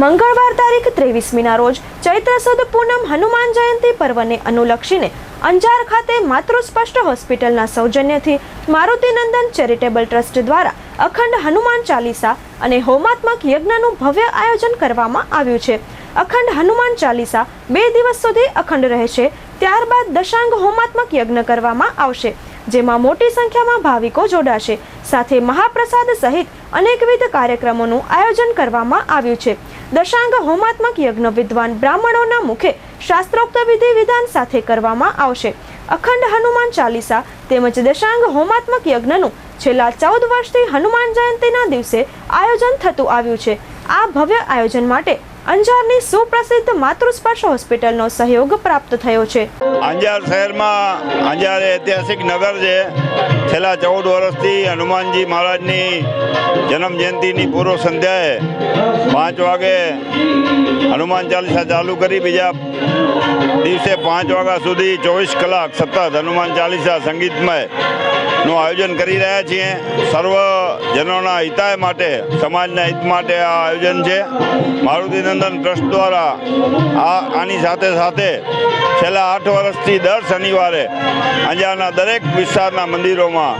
મંગળવાર તારીખ ત્રેવીસમીના રોજ ચૈત્ર સુદ પૂનમ હનુમાન જયંતિ પર્વને અનુલક્ષીને અંજાર ખાતે માતૃસ્પષ્ટ હોસ્પિટલના સૌજન્યથી મારુતિનંદન ચેરિટેબલ ટ્રસ્ટ દ્વારા અખંડ હનુમાન ચાલીસા અને હોમાત્મક યજ્ઞનું ભવ્ય આયોજન કરવામાં આવ્યું છે. અખંડ હનુમાન ચાલીસા બે દિવસ સુધી અખંડ રહેશે, ત્યારબાદ દશાંગ હોમાત્મક યજ્ઞ કરવામાં આવશે. જેમાં મોટી સંખ્યામાં ભાવિકો જોડાશે. સાથે મહાપ્રસાદ સહિત અનેકવિધ કાર્યક્રમોનું આયોજન કરવામાં આવ્યું છે. દશાંગ હોમાત્મક યજ્ઞ વિદ્વાન બ્રાહ્મણોના મુખે શાસ્ત્રોક્ત વિધિ વિધાન સાથે કરવામાં આવશે. અખંડ હનુમાન ચાલીસા તેમજ દશાંગ હોમાત્મક યજ્ઞનું છેલ્લા ચૌદ વર્ષથી હનુમાન જયંતિના દિવસે આયોજન થતું આવ્યું છે. આ ભવ્ય આયોજન માટે અંજારની સુપ્રસિદ્ધ માતૃસ્પર્શ હોસ્પિટલનો સહયોગ પ્રાપ્ત થયો છે. અંજાર શહેરમાં અંજાર ઐતિહાસિક નગર છે. છેલ્લા ચૌદ વર્ષથી હનુમાનજી મહારાજની જન્મ જયંતિની પૂર્વ સંધ્યાએ પાંચ વાગે હનુમાન ચાલીસા ચાલુ કરી, બીજા દિવસે પાંચ વાગ્યા સુધી ચોવીસ કલાક સતત હનુમાન ચાલીસા સંગીતમયનું આયોજન કરી રહ્યા છીએ. સર્વ જનોના હિતાય માટે, સમાજના હિત માટે આ આયોજન છે. મારુતિનંદન ટ્રસ્ટ દ્વારા આ, આની સાથે સાથે છેલ્લા આઠ વર્ષથી દર શનિવારે અંજારના દરેક વિસ્તારના મંદિરોમાં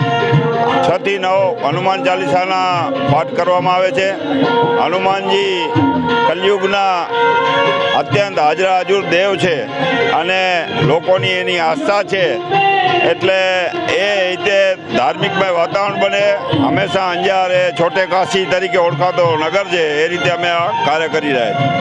છથી નવ હનુમાન ચાલીસાના પાઠ કરવામાં આવે છે. હનુમાનજી કલયુગના અત્યંત હાજરા હજુર દેવ છે અને લોકોની એની આસ્થા છે. એટલે એ રીતે ધાર્મિકમય વાતાવરણ બને. હંમેશા અંજાર એ છોટે કાશી તરીકે ઓળખાતો નગર છે. એ રીતે અમે આ કાર્ય કરી રહ્યા છીએ.